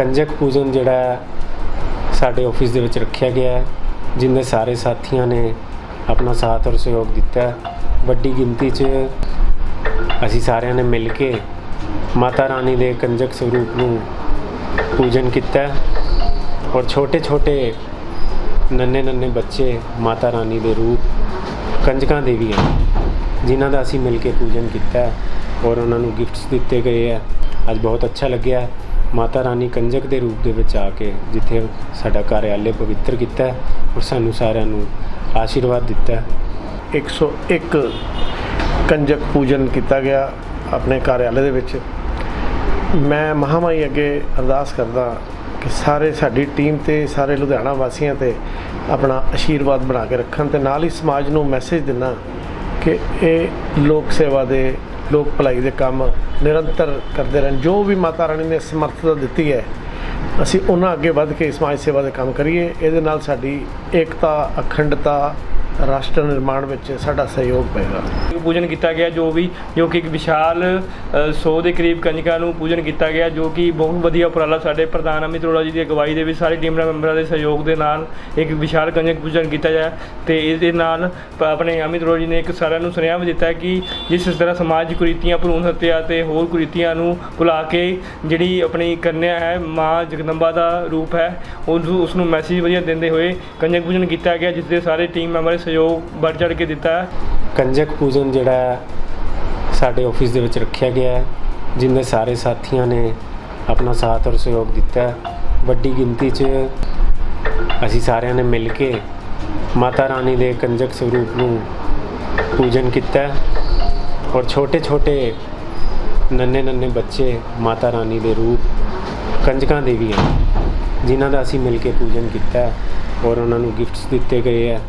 ਕੰਜਕ ਪੂਜਨ ਜਿਹੜਾ ਸਾਡੇ ਆਫਿਸ ਦੇ ਵਿੱਚ ਰੱਖਿਆ ਗਿਆ ਹੈ ਜਿੰਦੇ ਸਾਰੇ ਸਾਥੀਆਂ ਨੇ ਆਪਣਾ ਸਾਥ ਔਰ ਸਹਿਯੋਗ ਦਿੱਤਾ ਵੱਡੀ ਗਿਣਤੀ 'ਚ ਅਸੀਂ ਸਾਰਿਆਂ ਨੇ ਮਿਲ ਕੇ ਮਾਤਾ ਰਾਣੀ ਦੇ ਕੰਜਕ ਸਰੂਪ ਨੂੰ ਪੂਜਨ ਕੀਤਾ ਔਰ ਛੋਟੇ ਛੋਟੇ ਨੰਨੇ ਨੰਨੇ ਬੱਚੇ ਮਾਤਾ ਰਾਣੀ ਦੇ ਰੂਪ ਕੰਜਕਾਂ ਦੇ ਵੀ ਹਨ, ਜਿਨ੍ਹਾਂ ਦਾ ਅਸੀਂ ਮਿਲ ਕੇ ਪੂਜਨ ਕੀਤਾ ਔਰ ਉਹਨਾਂ ਨੂੰ ਗਿਫਟਸ ਦਿੱਤੇ ਗਏ ਹੈ। ਅੱਜ ਬਹੁਤ ਅੱਛਾ ਲੱਗਿਆ ਮਾਤਾ ਰਾਣੀ ਕੰਜਕ ਦੇ ਰੂਪ ਦੇ ਵਿੱਚ ਆ ਕੇ ਜਿੱਥੇ ਸਾਡਾ ਕਾਰਿਆਲੇ ਪਵਿੱਤਰ ਕੀਤਾ ਔਰ ਸਾਨੂੰ ਸਾਰਿਆਂ ਨੂੰ ਆਸ਼ੀਰਵਾਦ ਦਿੱਤਾ ਹੈ। 101 ਕੰਜਕ ਪੂਜਨ ਕੀਤਾ ਗਿਆ ਆਪਣੇ ਕਾਰਿਆਲੇ ਦੇ ਵਿੱਚ। ਮੈਂ ਮਹਾਮਾਈ ਅੱਗੇ ਅਰਦਾਸ ਕਰਦਾ ਕਿ ਸਾਰੇ ਸਾਡੀ ਟੀਮ ਤੇ, ਸਾਰੇ ਲੁਧਿਆਣਾ ਵਾਸੀਆਂ ਤੇ ਆਪਣਾ ਆਸ਼ੀਰਵਾਦ ਬਣਾ ਕੇ ਰੱਖਣ ਤੇ ਨਾਲ ਹੀ ਸਮਾਜ ਨੂੰ ਮੈਸੇਜ ਦਿੰਨਾ ਕਿ ਇਹ ਲੋਕ ਸੇਵਾ ਦੇ ਲੋਕ ਭਲਾਈ ਦੇ ਕੰਮ ਨਿਰੰਤਰ ਕਰਦੇ ਰਹਿਣ। ਜੋ ਵੀ ਮਾਤਾ ਰਾਣੀ ਨੇ ਸਮਰੱਥਾ ਦਿੱਤੀ ਹੈ, ਅਸੀਂ ਉਹਨਾਂ ਅੱਗੇ ਵੱਧ ਕੇ ਸਮਾਜ ਸੇਵਾ ਦੇ ਕੰਮ ਕਰੀਏ। ਇਹਦੇ ਨਾਲ ਸਾਡੀ ਏਕਤਾ, ਅਖੰਡਤਾ ਰਾਸ਼ਟਰ ਨਿਰਮਾਣ ਵਿੱਚ ਸਾਡਾ ਸਹਿਯੋਗ ਪਏਗਾ। ਪੂਜਨ ਕੀਤਾ ਗਿਆ ਜੋ ਵੀ ਜੋ ਕਿ ਇੱਕ ਵਿਸ਼ਾਲ ਅ, 100 ਦੇ ਕਰੀਬ ਕੰਜਕਾਂ ਨੂੰ ਪੂਜਨ ਕੀਤਾ ਗਿਆ ਜੋ ਕਿ ਬਹੁਤ ਵਧੀਆ ਉਪਰਾਲਾ ਸਾਡੇ ਪ੍ਰਧਾਨ ਅਮਿਤ ਅਰੋੜਾ ਜੀ ਦੀ ਅਗਵਾਈ ਦੇ ਵਿੱਚ ਸਾਰੇ ਟੀਮ ਦੇ ਮੈਂਬਰਾਂ ਦੇ ਸਹਿਯੋਗ ਦੇ ਨਾਲ ਇੱਕ ਵਿਸ਼ਾਲ ਕੰਜਕ ਪੂਜਨ ਕੀਤਾ ਗਿਆ ਤੇ ਇਸ ਦੇ ਨਾਲ ਆਪਣੇ ਅਮਿਤ ਅਰੋੜਾ ਜੀ ਨੇ ਇੱਕ ਸਾਰਿਆਂ ਨੂੰ ਸੁਨੇਹਾ ਵੀ ਦਿੱਤਾ ਕਿ ਜਿਸ ਤਰ੍ਹਾਂ ਸਮਾਜ ਕੁਰੀਤੀਆਂ ਭਰੂਣ ਹੱਤਿਆ ਤੇ ਹੋਰ ਕੁਰੀਤੀਆਂ ਨੂੰ ਭੁਲਾ ਕੇ ਜਿਹੜੀ ਆਪਣੀ ਕੰਨਿਆ ਹੈ ਮਾਂ ਜਗਦੰਬਾ ਦਾ ਰੂਪ ਹੈ ਉਸ ਨੂੰ ਮੈਸੇਜ ਵਧੀਆ ਦਿੰਦੇ ਹੋਏ ਕੰਜਕ ਪੂਜਨ ਕੀਤਾ ਗਿਆ ਜਿਸ ਦੇ ਸਾਰੇ ਟੀਮ ਮੈਂਬਰ ਸਹਿਯੋਗ ਵੱਧ ਚੜ ਕੇ ਦਿੱਤਾ ਹੈ। ਕੰਜਕ ਪੂਜਨ ਜਿਹੜਾ ਹੈ, ਸਾਡੇ ਆਫਿਸ ਦੇ ਵਿੱਚ ਰੱਖਿਆ ਗਿਆ ਹੈ ਜਿੰਦੇ ਸਾਰੇ ਸਾਥੀਆਂ ਨੇ ਆਪਣਾ ਸਾਥ ਔਰ ਸਹਿਯੋਗ ਦਿੱਤਾ ਹੈ। ਵੱਡੀ ਗਿਣਤੀ 'ਚ ਅਸੀਂ ਸਾਰਿਆਂ ਨੇ ਮਿਲ ਕੇ ਮਾਤਾ ਰਾਣੀ ਦੇ ਕੰਜਕ ਸਰੂਪ ਨੂੰ ਪੂਜਨ ਕੀਤਾ ਹੈ ਔਰ ਛੋਟੇ ਛੋਟੇ ਨੰਨੇ ਨੰਨੇ ਬੱਚੇ ਮਾਤਾ ਰਾਣੀ ਦੇ ਰੂਪ ਕੰਜਕਾਂ ਦੇ ਵੀ ਹਨ ਜਿਨ੍ਹਾਂ ਦਾ ਅਸੀਂ ਮਿਲ ਕੇ ਪੂਜਨ ਕੀਤਾ ਹੈ ਔਰ ਉਹਨਾਂ ਨੂੰ ਗਿਫਟਸ ਦਿੱਤੇ ਗਏ ਹੈ।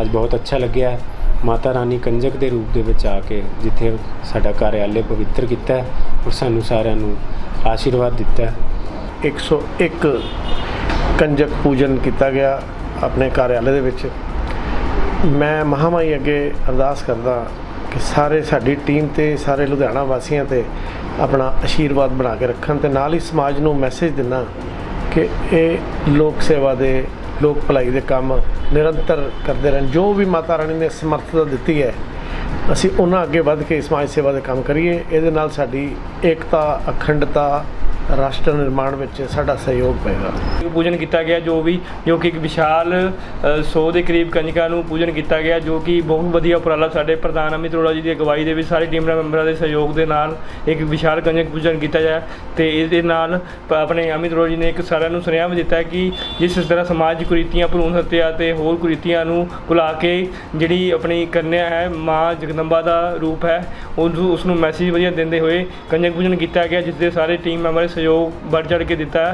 ਅੱਜ ਬਹੁਤ ਅੱਛਾ ਲੱਗਿਆ। ਮਾਤਾ ਰਾਣੀ ਕੰਜਕ ਦੇ ਰੂਪ ਦੇ ਵਿੱਚ ਆ ਕੇ ਜਿੱਥੇ ਸਾਡਾ ਕਾਰਿਆਲੇ ਪਵਿੱਤਰ ਕੀਤਾ ਔਰ ਸਾਨੂੰ ਸਾਰਿਆਂ ਨੂੰ ਆਸ਼ੀਰਵਾਦ ਦਿੱਤਾ ਹੈ। 101 ਕੰਜਕ ਪੂਜਨ ਕੀਤਾ ਗਿਆ ਆਪਣੇ ਕਾਰਿਆਲੇ ਦੇ ਵਿੱਚ। ਮੈਂ ਮਹਾਮਾਈ ਅੱਗੇ ਅਰਦਾਸ ਕਰਦਾ ਕਿ ਸਾਰੇ ਸਾਡੀ ਟੀਮ ਤੇ, ਸਾਰੇ ਲੁਧਿਆਣਾ ਵਾਸੀਆਂ ਤੇ ਆਪਣਾ ਆਸ਼ੀਰਵਾਦ ਬਣਾ ਕੇ ਰੱਖਣ ਤੇ ਨਾਲ ਹੀ ਸਮਾਜ ਨੂੰ ਮੈਸੇਜ ਦਿੰਨਾ ਕਿ ਇਹ ਲੋਕ ਸੇਵਾ ਦੇ, ਲੋਕ ਭਲਾਈ ਦੇ ਕੰਮ ਨਿਰੰਤਰ ਕਰਦੇ ਰਹਿਣ। ਜੋ ਵੀ ਮਾਤਾ ਰਾਣੀ ਨੇ ਸਮਰੱਥਾ ਦਿੱਤੀ ਹੈ, ਅਸੀਂ ਉਹਨਾਂ ਅੱਗੇ ਵੱਧ ਕੇ ਸਮਾਜ ਸੇਵਾ ਦੇ ਕੰਮ ਕਰੀਏ। ਇਹਦੇ ਨਾਲ ਸਾਡੀ ਏਕਤਾ, ਅਖੰਡਤਾ ਰਾਸ਼ਟਰ ਨਿਰਮਾਣ ਵਿੱਚ ਸਾਡਾ ਸਹਿਯੋਗ ਪਏਗਾ। ਪੂਜਨ ਕੀਤਾ ਗਿਆ ਜੋ ਵੀ ਜੋ ਕਿ ਇੱਕ ਵਿਸ਼ਾਲ ਅ, 100 ਦੇ ਕਰੀਬ ਕੰਜਕਾਂ ਨੂੰ ਪੂਜਨ ਕੀਤਾ ਗਿਆ ਜੋ ਕਿ ਬਹੁਤ ਵਧੀਆ ਉਪਰਾਲਾ ਸਾਡੇ ਪ੍ਰਧਾਨ ਅਮਿਤ ਅਰੋੜਾ ਜੀ ਦੀ ਅਗਵਾਈ ਦੇ ਵਿੱਚ ਸਾਰੀ ਟੀਮ ਦੇ ਮੈਂਬਰਾਂ ਦੇ ਸਹਿਯੋਗ ਦੇ ਨਾਲ ਇੱਕ ਵਿਸ਼ਾਲ ਕੰਜਕ ਪੂਜਨ ਕੀਤਾ ਗਿਆ ਤੇ ਇਸ ਦੇ ਨਾਲ ਆਪਣੇ ਅਮਿਤ ਅਰੋੜਾ ਜੀ ਨੇ ਇੱਕ ਸਾਰਿਆਂ ਨੂੰ ਸੁਨੇਹਾ ਵੀ ਦਿੱਤਾ ਕਿ ਜਿਸ ਤਰ੍ਹਾਂ ਸਮਾਜ ਕੁਰੀਤੀਆਂ ਭਰੂਣ ਹੱਤਿਆ ਤੇ ਹੋਰ ਕੁਰੀਤੀਆਂ ਨੂੰ ਭੁਲਾ ਕੇ ਜਿਹੜੀ ਆਪਣੀ ਕੰਨਿਆ ਹੈ ਮਾਂ ਜਗਦੰਬਾ ਦਾ ਰੂਪ ਹੈ ਉਸ ਉਸ ਨੂੰ ਮੈਸੇਜ ਵਧੀਆ ਦਿੰਦੇ ਹੋਏ ਕੰਜਕ ਪੂਜਨ ਕੀਤਾ ਗਿਆ ਜਿਸ ਦੇ ਸਾਰੇ ਟੀਮ ਮੈਂਬਰ ਨੇ ਸਹਿਯੋਗ ਵੱਧ ਚੜ੍ਹ ਕੇ ਦਿੱਤਾ।